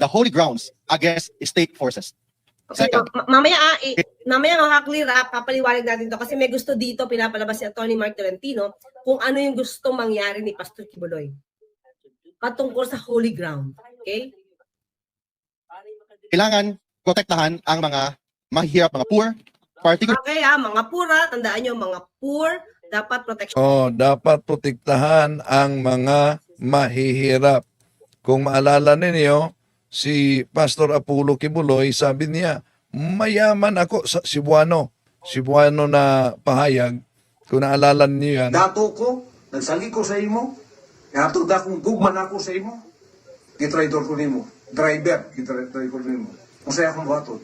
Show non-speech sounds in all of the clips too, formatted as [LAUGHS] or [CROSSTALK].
the holy grounds against state forces. Okay, Second. ma- mamaya, ah, eh, mamaya makaklear ah, papaliwanag natin to kasi may gusto dito, pinapalabas si Atty. Mark Tolentino, kung ano yung gusto mangyari ni Pastor Kibuloy. Patungkol sa holy ground. Okay? Kailangan protektahan ang mga mahihirap, mga poor, particularly Okay ah, mga pura, tandaan nyo, mga poor, dapat protection. Oh, dapat protektahan ang mga mahihirap. Kung maalala ninyo, si Pastor Apollo Kibuloy, sabi niya, mayaman ako sa Cebuano. Cebuano na pahayag. Kung naalala niyo yan. Dato ko, nagsali ko sa imo, hatod akong gugman ako sa imo, gitraidor ko nimo. Driver, gitraidor ko nimo. Kung sa'yo akong buhaton.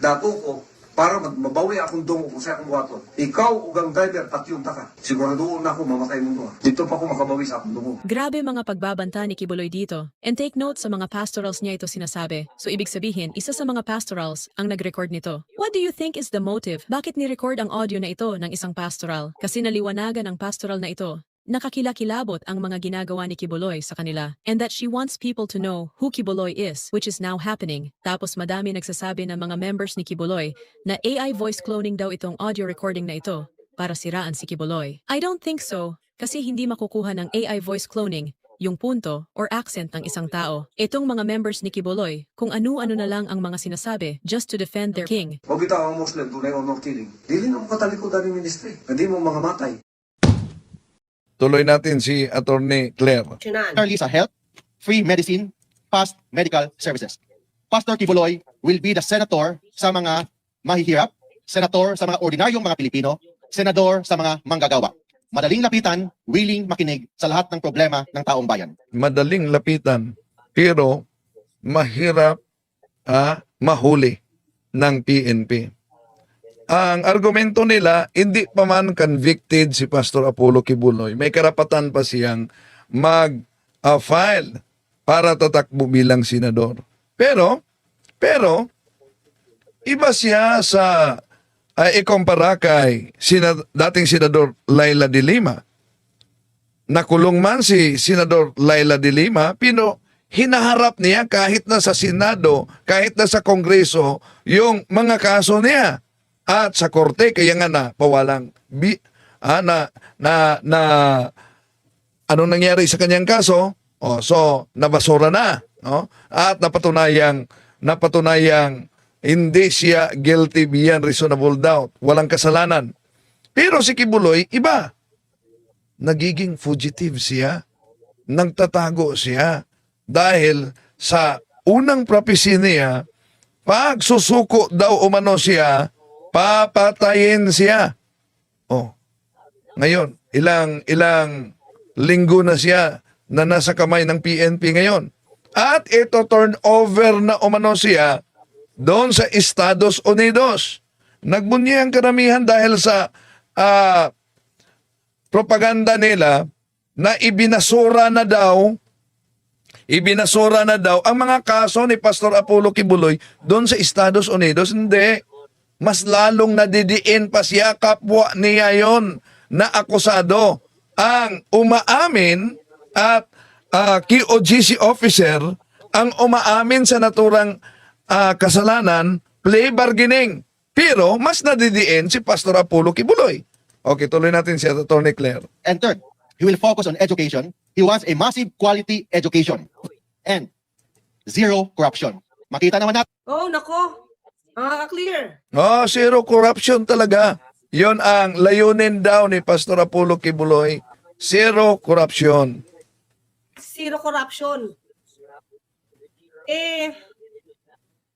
Dato ko, para mabawi akong dungo kung sa'yo akong buhaton. Ikaw ug ang driver, tatyong taka. Siguraduon na ako mamatay mo to. Dito pa ako makabawi sa akong dungo. Grabe mga pagbabanta ni Kibuloy dito. And take note sa mga pastorals niya ito sinasabi. So ibig sabihin, isa sa mga pastorals ang nag-record nito. What do you think is the motive? Bakit ni-record ang audio na ito ng isang pastoral? Kasi naliwanagan ang pastoral na ito. Nakakilakilabot ang mga ginagawa ni Kibuloy sa kanila and that she wants people to know who Kibuloy is, which is now happening. Tapos madami nagsasabi ng mga members ni Kibuloy na AI voice cloning daw itong audio recording na ito para siraan si Kibuloy. I don't think so, kasi hindi makukuha ng AI voice cloning yung punto or accent ng isang tao. Itong mga members ni Kibuloy, kung ano-ano na lang ang mga sinasabi just to defend their king. Huwag bitaw ang Muslim, tunay honor killing. Dili na mo katalikodan ng ministry. Hindi mo mga matay. Tuloy natin si Attorney Claire. sa health, free medicine, fast medical services. Pastor Kibuloy will be the senator sa mga mahihirap, senator sa mga ordinaryong mga Pilipino, senador sa mga manggagawa. Madaling lapitan, willing makinig sa lahat ng problema ng taong bayan. Madaling lapitan, pero mahirap ah, mahuli ng PNP. Ang argumento nila, hindi pa man convicted si Pastor Apollo Kibuloy. May karapatan pa siyang mag-file para tatakbo bilang senador. Pero, pero, iba siya sa ay ikumpara kay sina, dating senador Laila de Lima. Nakulong man si Senador Laila de Lima, pino hinaharap niya kahit na sa Senado, kahit na sa Kongreso, yung mga kaso niya. At sa korte, kaya nga na pawalang bi, ah, na, na, na, ano nangyari sa kanyang kaso? Oh, so, nabasura na. No? At napatunayang, napatunayang hindi siya guilty beyond reasonable doubt. Walang kasalanan. Pero si Kibuloy, iba. Nagiging fugitive siya. Nagtatago siya. Dahil sa unang prophecy niya, pag susuko daw umano siya, papatayin siya. Oh. Ngayon, ilang ilang linggo na siya na nasa kamay ng PNP ngayon. At ito turn over na umano siya doon sa Estados Unidos. Nagbunyi ang karamihan dahil sa ah, propaganda nila na ibinasura na daw ibinasura na daw ang mga kaso ni Pastor Apollo Kibuloy doon sa Estados Unidos. Hindi. Mas lalong nadidiin pa siya kapwa niya yon na akusado ang umaamin at ah, QOGC officer ang umaamin sa naturang ah, kasalanan, play bargaining. Pero mas nadidiin si Pastor Apollo Kibuloy. Okay, tuloy natin si Atty. Claire. And third, he will focus on education. He wants a massive quality education. And zero corruption. Makita naman natin Oh, nako. Makaka-clear. Oh, zero corruption talaga. Yon ang layunin daw ni Pastor Apollo Kibuloy. Zero corruption. Zero corruption. Eh,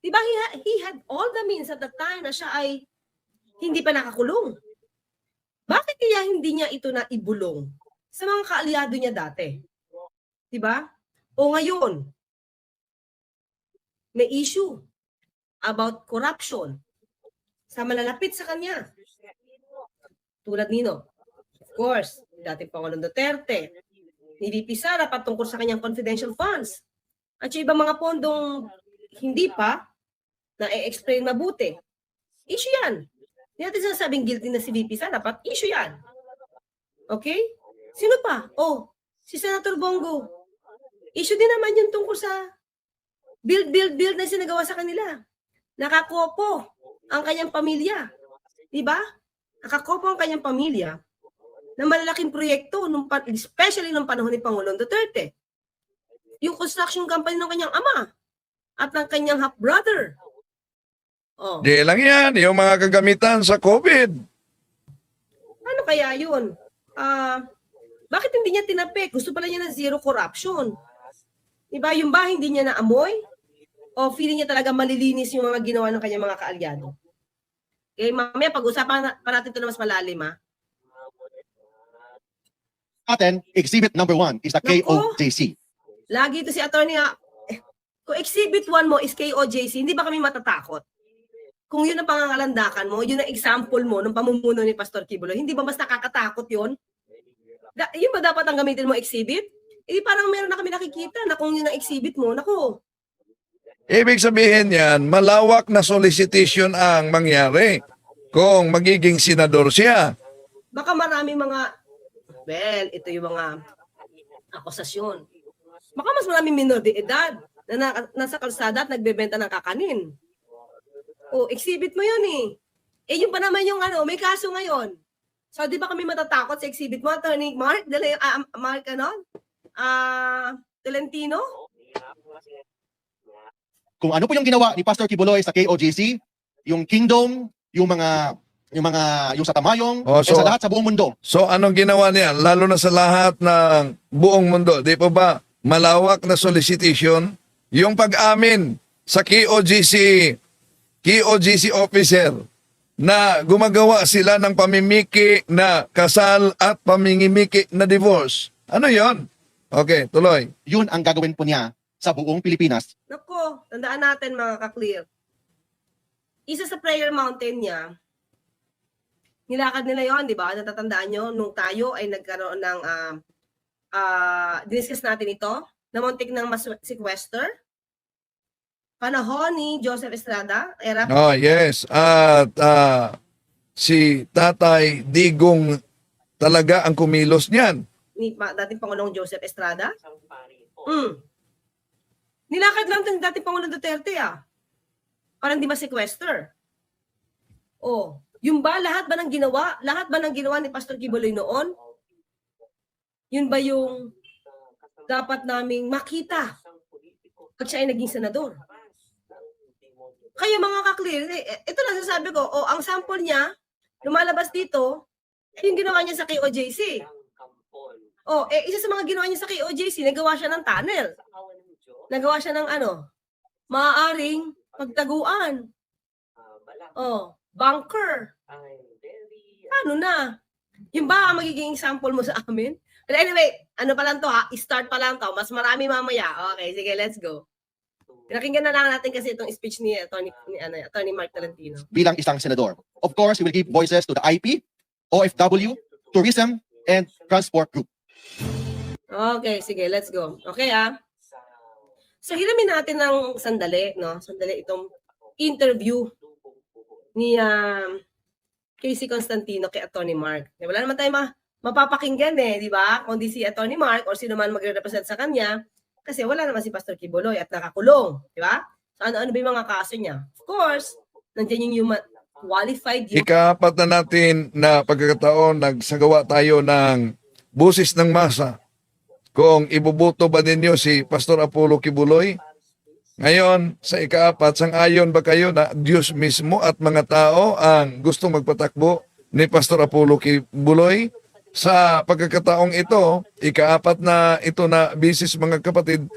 di ba he, ha- he had all the means at the time na siya ay hindi pa nakakulong? Bakit kaya hindi niya ito na ibulong sa mga kaalyado niya dati? Di ba? O ngayon, may issue about corruption sa malalapit sa kanya. Tulad nino, of course, dating Pangulong Duterte, ni VP Sara patungkol sa kanyang confidential funds. At yung ibang mga pondong hindi pa na i-explain mabuti. Issue yan. Hindi natin sinasabing guilty na si VP Sara, dapat issue yan. Okay? Sino pa? Oh, si Senator Bongo. Issue din naman yung tungkol sa Build, build, build na sinagawa sa kanila. Nakakopo ang kanyang pamilya. Di ba? Nakakopo ang kanyang pamilya ng malalaking proyekto, nung, especially nung panahon ni Pangulong Duterte. Yung construction company ng kanyang ama at ng kanyang half-brother. Oh. Di lang yan, yung mga kagamitan sa COVID. Ano kaya yun? Ah, bakit hindi niya tinapi? Gusto pala niya ng zero corruption. Diba? Yung ba hindi niya naamoy? O feeling niya talaga malilinis yung mga ginawa ng kanyang mga kaalyado? Okay, mamaya pag-usapan pa natin ito na mas malalim ha. Atin, exhibit number one is the Nako. KOJC. Lagi ito si attorney nga, eh, kung exhibit 1 mo is KOJC, hindi ba kami matatakot? Kung yun ang pangangalandakan mo, yun ang example mo ng pamumuno ni Pastor Kibulo, hindi ba mas nakakatakot yun? Da, yun ba dapat ang gamitin mo exhibit? Eh parang meron na kami nakikita na kung yun ang exhibit mo, naku, Ibig sabihin yan, malawak na solicitation ang mangyari kung magiging senador siya. baka marami mga, well, ito yung mga akusasyon. Baka mas maraming minor de edad na, na nasa kalsada at nagbebenta ng kakanin. O, exhibit mo yun eh. Eh, yun pa naman yung ano, may kaso ngayon. So, di ba kami matatakot sa exhibit mo, Attorney Mark? Dali, ah, Mark, ano? Ah, Tolentino? Kung ano po yung ginawa ni Pastor Kibuloy sa KOJC, yung kingdom, yung mga yung mga yung sa Tamayong, Oh, so- sa lahat sa buong mundo. So anong ginawa niya? Lalo na sa lahat ng buong mundo. Di pa ba malawak na solicitation? Yung pag-amin sa KOGC, KOGC officer na gumagawa sila ng pamimiki na kasal at pamimiki na divorce. Ano yon? Okay, tuloy. Yun ang gagawin po niya sa buong Pilipinas. Nako, tandaan natin mga ka-clear. Isa sa prayer mountain niya, nilakad nila yon, di ba? Natatandaan nyo, nung tayo ay nagkaroon ng, ah, ah, diniscuss natin ito, na muntik ng mas sequester. Panahon ni Joseph Estrada, era Oh, yes. At ah, si Tatay Digong talaga ang kumilos niyan. ni dating Pangulong Joseph Estrada. Mm. Nilakad lang ng dating Pangulong Duterte ah. Parang di ma-sequester. Oh, yung ba lahat ba ng ginawa? Lahat ba ng ginawa ni Pastor Kibuloy noon? Yun ba yung dapat naming makita pag siya ay naging senador? Kaya mga ka-clear, eh, eh, ito lang sasabi ko, oh, ang sample niya, lumalabas dito, yung ginawa niya sa KOJC. Oh, eh, isa sa mga ginawa niya sa KOJC, nagawa siya ng tunnel. Nagawa siya ng ano, maaaring pagtaguan. Oh, bunker. Ano na? Yung ba ang magiging example mo sa [LAUGHS] amin? But anyway, ano pa lang to ha? Start pa lang to. Mas marami mamaya. Okay, sige, let's go. Pinakinggan na lang natin kasi itong speech ni Attorney, ni, ano, Attorney Mark Tolentino. bilang isang senador. Of course, we will give voices to the IP, OFW, Tourism, and Transport Group. Okay, sige, let's go. Okay ah. So hiramin natin ng sandali, no? Sandali itong interview ni um, Casey Constantino kay Attorney Mark. Wala naman tayo ma mapapakinggan eh, di ba? Kundi si Attorney Mark or sino man magre-represent sa kanya kasi wala naman si Pastor Kibuloy at nakakulong, di ba? So ano-ano ba yung mga kaso niya? Of course, nandiyan yung human, qualified human Ikapat na natin na pagkakataon nagsagawa tayo ng busis ng masa kung ibubuto ba ninyo si Pastor Apollo Kibuloy. Ngayon, sa ikaapat, sang-ayon ba kayo na Diyos mismo at mga tao ang gustong magpatakbo ni Pastor Apollo Kibuloy? Sa pagkakataong ito, ikaapat na ito na bisis mga kapatid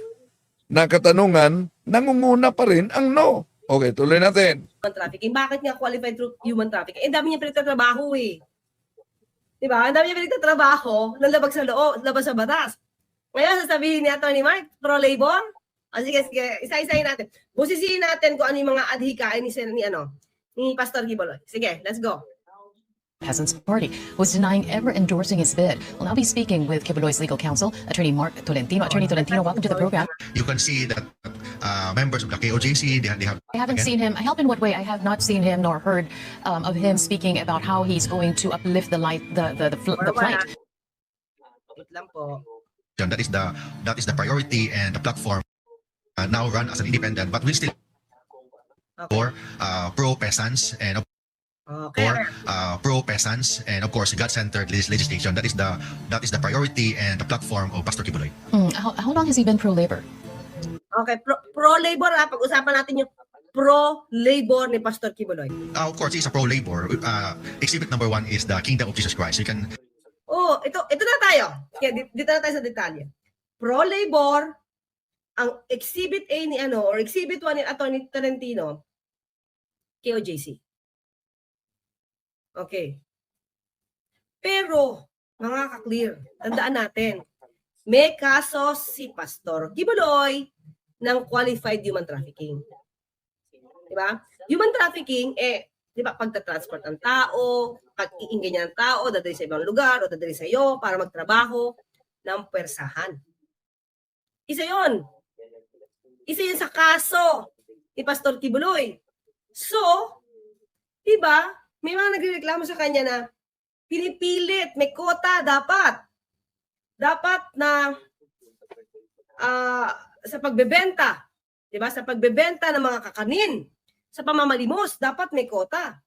na katanungan, nangunguna pa rin ang no. Okay, tuloy natin. human trafficking. Bakit nga qualified through human trafficking? Eh, dami niya pinagtatrabaho eh. Di ba? Ang dami niya pinagtatrabaho, lalabag sa loob, labas sa batas. Ngayon, sasabihin ni Atty. Mark, pro-labor? O sige, sige, isa-isahin natin. Busisiin natin kung ano yung mga adhikain ni, ni, ano, ni Pastor Giboloy. Sige, let's go. Peasants Party was denying ever endorsing his bid. We'll now be speaking with Kibuloy's legal counsel, Attorney Mark Tolentino. Attorney Tolentino, welcome to the program. you can see that uh, members of the KOJC, they, they have I haven't Again? seen him. Help in what way? I have not seen him nor heard um, of him speaking about how he's going to uplift the light, the the the, the plight. Wait lang po. That is the that is the priority and the platform uh, now run as an independent, but we still Okay. for uh, pro-peasants and of Okay. for uh, pro-peasants and of course God-centered legis- legislation. That is the that is the priority and the platform of Pastor Kibuloy. Hmm, how, how long has he been pro-labor? Okay, pro, pro-labor ha. Pag-usapan natin yung pro-labor ni Pastor Kibuloy. Uh, of course, he's a pro-labor. Uh, exhibit number one is the Kingdom of Jesus Christ. You can Ito ito na tayo. Kaya di- dito na tayo sa detalye. Pro-labor ang exhibit A ni ano or exhibit 1 ni Attorney Tolentino KOJC. Okay. Pero, mga ka-clear, tandaan natin, may kaso si Pastor Kibuloy ng qualified human trafficking. Di ba? Human trafficking, eh, di ba, pagta-transport ng tao, pag-iingay niya ng tao, dadali sa ibang lugar o dadali sa iyo para magtrabaho ng persahan. Isa yon. Isa yun sa kaso ni Pastor Kibuloy. So, di ba, may mga nagrereklamo sa kanya na pinipilit, may kota dapat. Dapat na ah, sa pagbebenta, di ba, sa pagbebenta ng mga kakanin, sa pamamalimos, dapat may kota.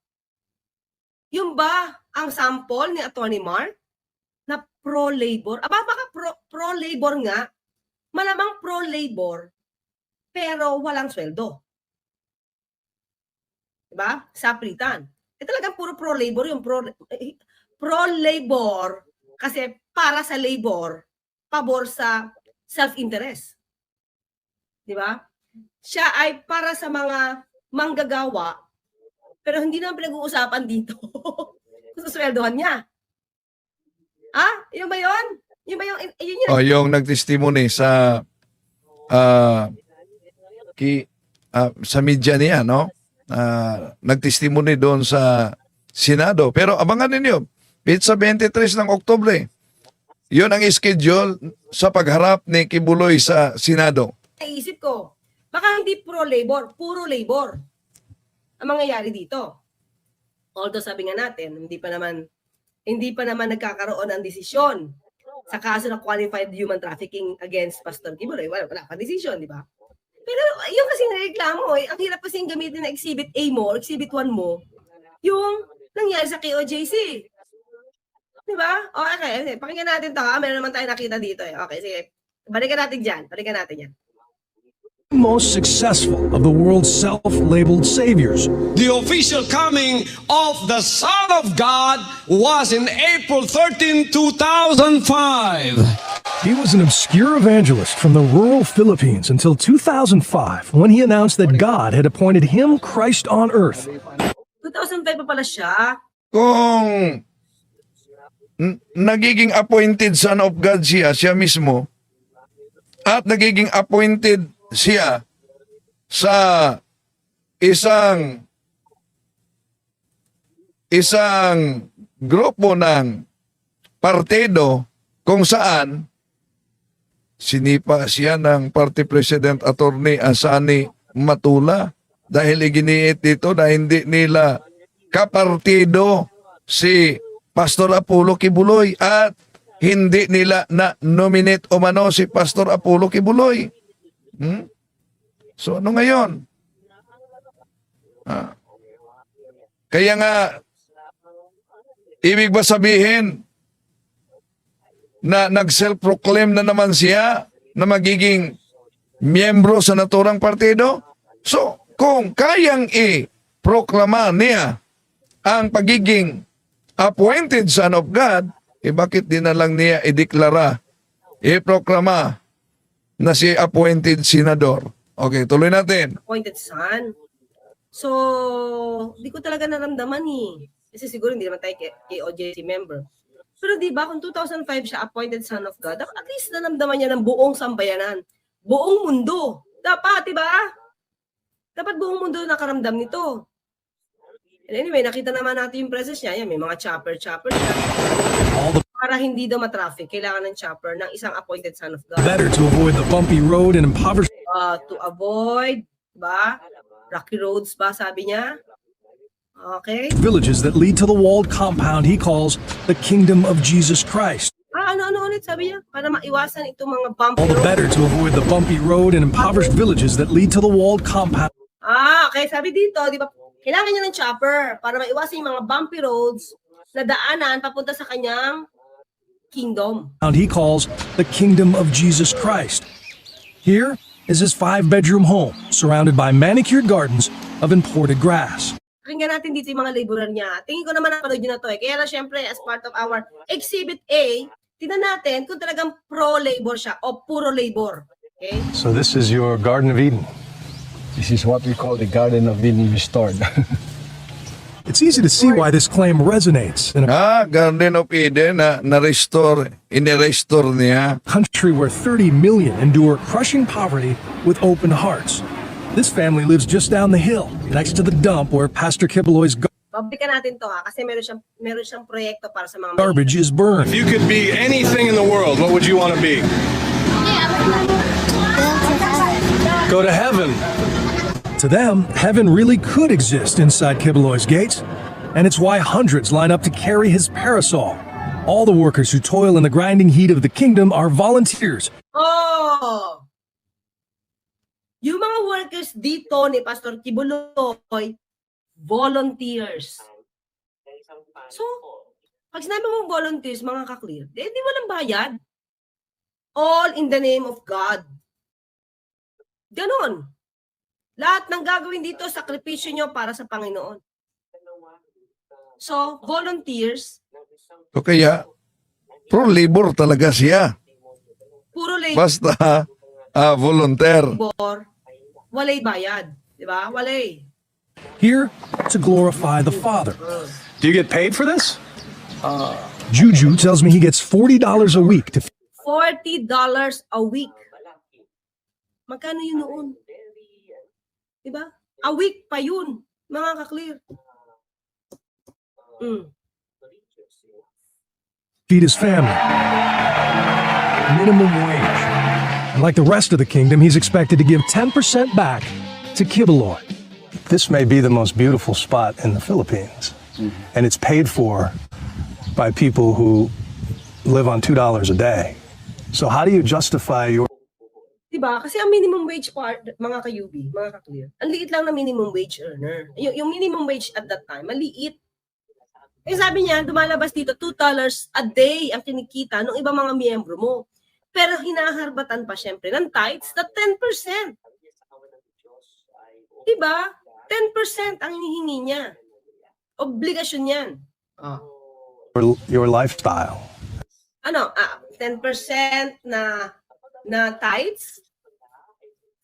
Yung ba ang sample ni Attorney Mark na pro-labor? Aba, baka pro- pro-labor nga, malamang pro-labor, pero walang sweldo. Diba? Sapritan. Eh talagang puro pro-labor yung pro, eh, pro-labor kasi para sa labor, pabor sa self-interest. Di ba? Siya ay para sa mga manggagawa, pero hindi naman pinag-uusapan dito [LAUGHS] kung susweldohan niya. Ah, yun ba yun? Yun ba yung, yun yun? O yung nagtestimony sa ah ki ah, sa media niya, no? Ah, nagtestimony doon sa Senado. Pero abangan ninyo, pizza 23 ng Oktubre. Yun ang schedule sa pagharap ni Kibuloy sa Senado. naisip ko, baka hindi pro-labor, puro labor ang mangyayari dito. Although sabi nga natin, hindi pa naman hindi pa naman nagkakaroon ng desisyon sa kaso ng qualified human trafficking against Pastor Kibuloy. Wala, wala pa desisyon, di ba? Pero yung kasi reklamo, eh, ang hirap kasi gamitin na Exhibit A mo or Exhibit 1 mo, yung nangyari sa KOJC. Di ba? Okay, okay. Pakinggan natin to. Ha? Meron naman tayo nakita dito. Eh. Okay, sige. Balikan natin dyan. Balikan natin yan. Most successful of the world's self-labeled saviors. The official coming of the Son of God was in April 13, 2005. He was an obscure evangelist from the rural Philippines until 2005 when he announced that God had appointed him Christ on earth. 2005 pa pala siya. Kung nagiging appointed son of God siya, siya mismo, at nagiging appointed siya sa isang isang grupo ng partido kung saan sinipa siya ng party president attorney Asani Matula dahil iginiit dito na hindi nila kapartido si Pastor Apollo Kibuloy at hindi nila na nominate o mano si Pastor Apollo Kibuloy. Hmm? So ano ngayon? Ah. Kaya nga, ibig ba sabihin na nag-self-proclaim na naman siya na magiging miyembro sa naturang partido? So, kung kayang i-proklama niya ang pagiging appointed son of God, eh bakit di na lang niya ideklara, i-proklama na si appointed senador? Okay, tuloy natin. appointed son. So, di ko talaga naramdaman eh. Kasi siguro hindi naman tayo K- KOJC member. Pero di ba kung 2005 siya appointed son of God, at least naramdaman niya ng buong sambayanan. Buong mundo. Dapat, di ba? Dapat buong mundo nakaramdam nito. And anyway, nakita naman natin yung presence niya. Yan, may mga chopper-chopper siya. Para hindi daw matraffic, kailangan ng chopper ng isang appointed son of God. Better to avoid the bumpy road and impoverished uh, to avoid, ba? Rocky roads ba, sabi niya? Okay. villages that lead to the walled compound he calls the kingdom of Jesus Christ. Ah, Paano ano ulit sabi niya? Para maiwasan itong mga bumpy All the road. better to avoid the bumpy road and impoverished villages that lead to the walled compound. Ah, okay. Sabi dito, di ba, kailangan niya ng chopper para maiwasan yung mga bumpy roads na daanan papunta sa kanyang kingdom. And he calls the kingdom of Jesus Christ. Here is his five bedroom home, surrounded by manicured gardens of imported grass. Pakinggan natin dito yung mga laborer niya. Tingin ko naman napanood nyo na to eh. Kaya na syempre, as part of our Exhibit A, tingnan natin kung talagang pro-labor siya o puro labor. Okay? So this is your Garden of Eden. This is what we call the Garden of Eden restored. [LAUGHS] It's easy to see why this claim resonates in a Ah, Garden of Eden na na-restore, inirestore niya. country where 30 million endure crushing poverty with open hearts. This family lives just down the hill, next to the dump where Pastor Kibeloy's Pabrikan natin to ha, kasi meron siyang, meron siyang proyekto para sa mga garbage is burned. If you could be anything in the world, what would you want to be? Go to heaven. To them, heaven really could exist inside Kibeloy's gates, and it's why hundreds line up to carry his parasol. All the workers who toil in the grinding heat of the kingdom are volunteers Oh! Yung mga workers dito ni Pastor Kibuloy, volunteers. So, pag sinabi mong volunteers, mga kaklear, eh, di walang bayad. All in the name of God. Ganon. Lahat ng gagawin dito, sakripisyo nyo para sa Panginoon. So, volunteers, O kaya, pro-labor talaga siya. puro labor, Basta, ah, volunteer. walay bayad. Di ba? Walay. here to glorify the Father. Do you get paid for this? Juju tells me he gets $40 a week to $40 a week. Magkano yun noon? Diba? A week pa yun, mga kaklear. Mm. feed his family. Minimum wage. And like the rest of the kingdom, he's expected to give 10% back to Kibeloy. This may be the most beautiful spot in the Philippines, and it's paid for by people who live on $2 a day. So how do you justify your Diba? Kasi ang minimum wage part, mga ka-UB, mga ka-clear, ang liit lang na minimum wage earner. Yung, yung minimum wage at that time, maliit. Eh sabi niya, dumalabas dito, $2 a day ang kinikita ng ibang mga miyembro mo. Pero hinaharbatan pa syempre ng tithes na 10%. Diba? 10% ang hinihingi niya. Obligasyon yan. your lifestyle? ano, ah, 10% na na tithes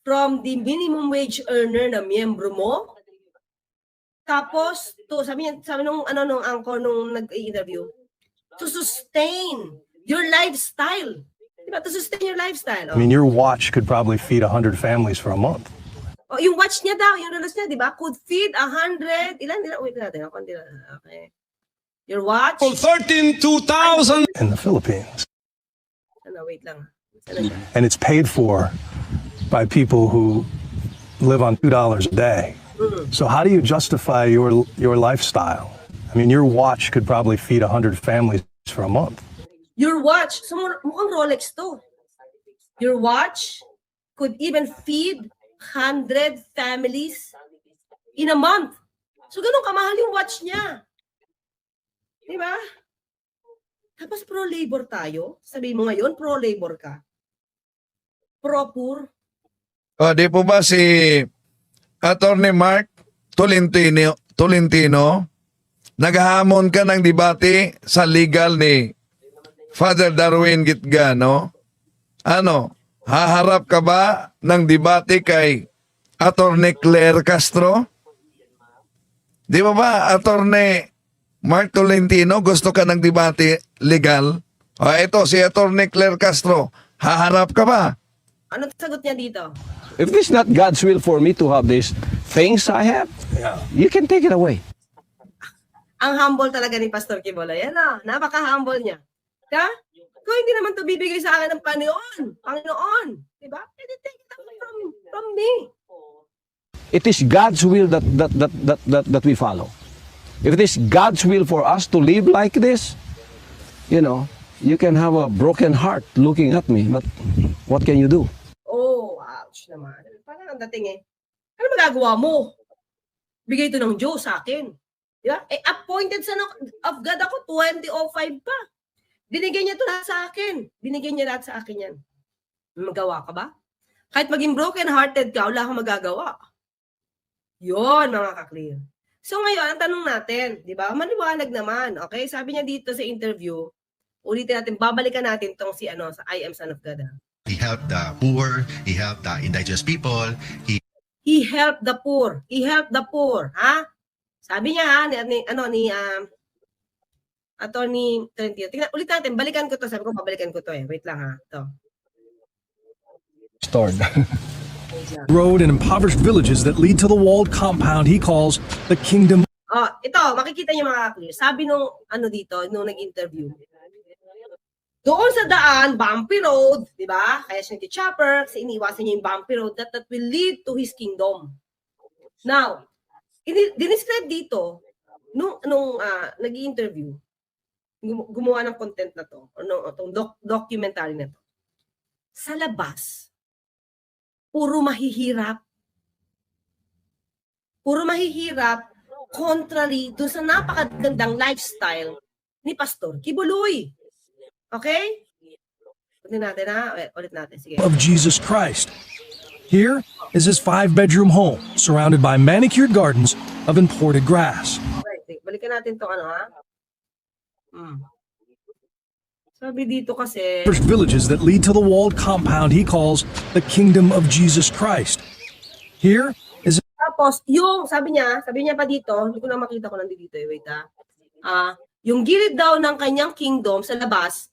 from the minimum wage earner na miyembro mo. Tapos, to, sabi sabi nung, ano, nung anchor nung nag-interview, to sustain your lifestyle. Diba? To sustain your lifestyle. I mean, your watch could probably feed 100 families for a month. Oh, yung watch niya daw, yung relas niya, di ba? Could feed a hundred. Ilan, ilan? Wait natin. Ako, hindi na- Okay. Your watch? 13, 2,000 in the Philippines. Ano, wait lang. And it's paid for by people who live on $2 a day. So how do you justify your your lifestyle? I mean, your watch could probably feed 100 families for a month. Your watch, so mu- mukhang Rolex to. Your watch could even feed 100 families in a month. So ganun kamahal yung watch niya. Di ba? Tapos pro-labor tayo. Sabi mo ngayon, pro-labor ka. Pro-poor. O, di po ba si Attorney Mark Tolentino, Tolentino naghahamon ka ng debate sa legal ni Father Darwin Gitgano? Ano, haharap ka ba ng debate kay Attorney Claire Castro? Di ba ba, Attorney Mark Tolentino, gusto ka ng debate legal? O, ito, si Attorney Claire Castro, haharap ka ba? Ano sagot niya dito? If this is not God's will for me to have these things I have, you can take it away. Ang humble talaga ni Pastor Kibola. Yan ah, napaka-humble niya. Diba? Kung hindi naman to bibigay sa akin ng Panginoon, Panginoon, di ba? Pwede take it away from, from me. It is God's will that, that, that, that, that, that we follow. If it is God's will for us to live like this, you know, You can have a broken heart looking at me, but what can you do? Ouch naman. Parang ang dating eh. Ano magagawa mo? Bigay ito ng Diyos sa akin. Di ba? Eh, appointed son of God ako, 2005 pa. Binigyan niya ito lahat sa akin. Binigyan niya lahat sa akin yan. Magawa ka ba? Kahit maging broken-hearted ka, wala kang magagawa. Yon mga ka-clear. So ngayon, ang tanong natin, di ba? Maliwanag naman. Okay? Sabi niya dito sa interview, ulitin natin, babalikan natin tong si ano, sa I am son of God. ah. He helped the poor, he helped the indigenous people, he He helped the poor. He helped the poor. Ha? Sabi niya ha, ni, ni- ano, ni, um, Attorney Trentino. Tingnan, ulit natin, balikan ko to. Sabi ko, pabalikan ko to eh. Wait lang ha. Ito. Stored. [LAUGHS] Road and impoverished villages that lead to the walled compound he calls the kingdom Oh, ito, makikita niyo mga clear. Sabi nung, ano dito, nung nag-interview. Doon sa daan, bumpy road, di ba? Kaya siya nag-chopper, kasi iniwasan niya yung bumpy road that, that will lead to his kingdom. Now, dinescribe dito, nung, nung ah, nag-interview, gum- gumawa ng content na to, o no, itong doc- documentary na to. Sa labas, puro mahihirap. Puro mahihirap, contrary dun sa napakagandang lifestyle ni Pastor Kibuloy. Okay? Ulit natin ha. Ulit- Ulit natin. Sige. of Jesus Christ. Here is his five bedroom home, surrounded by manicured gardens of imported grass. Right. Balikan natin to ano ha. Hmm. Sabi dito kasi, villages that lead to the walled compound he calls the kingdom of Jesus Christ. Here is tapos yung, sabi niya, sabi niya pa dito, hindi ko na makita ko nandito eh, wait ha. Ah, yung gilid daw ng kanyang kingdom sa labas,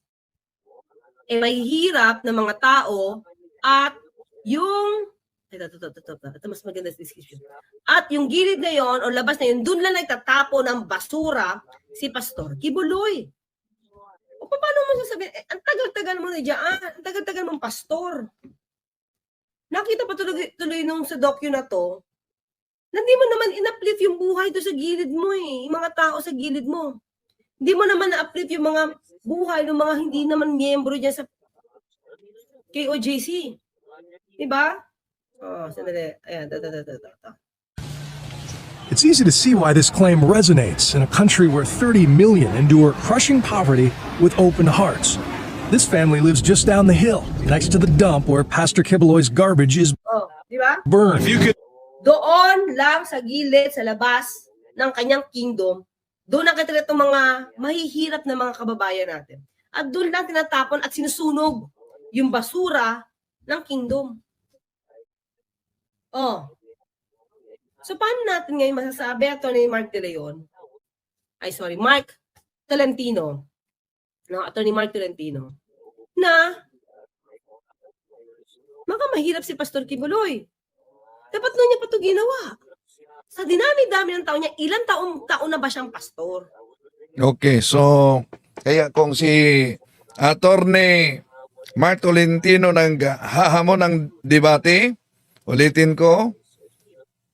eh may hirap ng mga tao at yung ito, ito, ito, ito, ito, ito, mas maganda sa description. At yung gilid na yon o labas na yun, doon lang nagtatapo ng basura si Pastor Kibuloy. O paano mo sasabihin, eh, ang tagal-tagal mo na dyan, ang tagal-tagal mong pastor. Nakita pa tuloy, tuloy nung sa docu na to, na hindi mo naman in-uplift yung buhay doon sa gilid mo eh, yung mga tao sa gilid mo. Hindi mo naman na-uplift yung mga buhay ng mga hindi naman miyembro dyan sa KOJC. Diba? Oh, sandali. Ayan, da, da, da, da, da. It's easy to see why this claim resonates in a country where 30 million endure crushing poverty with open hearts. This family lives just down the hill, next to the dump where Pastor Kibeloy's garbage is Oh, di ba? burned. Doon lang sa gilid, sa labas ng kanyang kingdom, doon nakatira itong mga mahihirap na mga kababayan natin. At doon lang tinatapon at sinusunog yung basura ng kingdom. Oh. So paano natin ngayon masasabi, Atty. Mark De Leon, ay sorry, Mark Tolentino, no, Atty. Mark Tolentino, na mga mahirap si Pastor Kibuloy. Dapat na niya pa ito ginawa. Sa dinami-dami ng tao niya, ilang taong taon na ba siyang pastor? Okay, so kaya kung si Attorney Mark Tolentino nang hahamon ng debate, ulitin ko,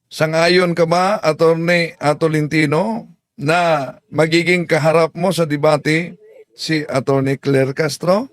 sangayon ka ba, Attorney Tolentino, na magiging kaharap mo sa debate si Attorney Claire Castro?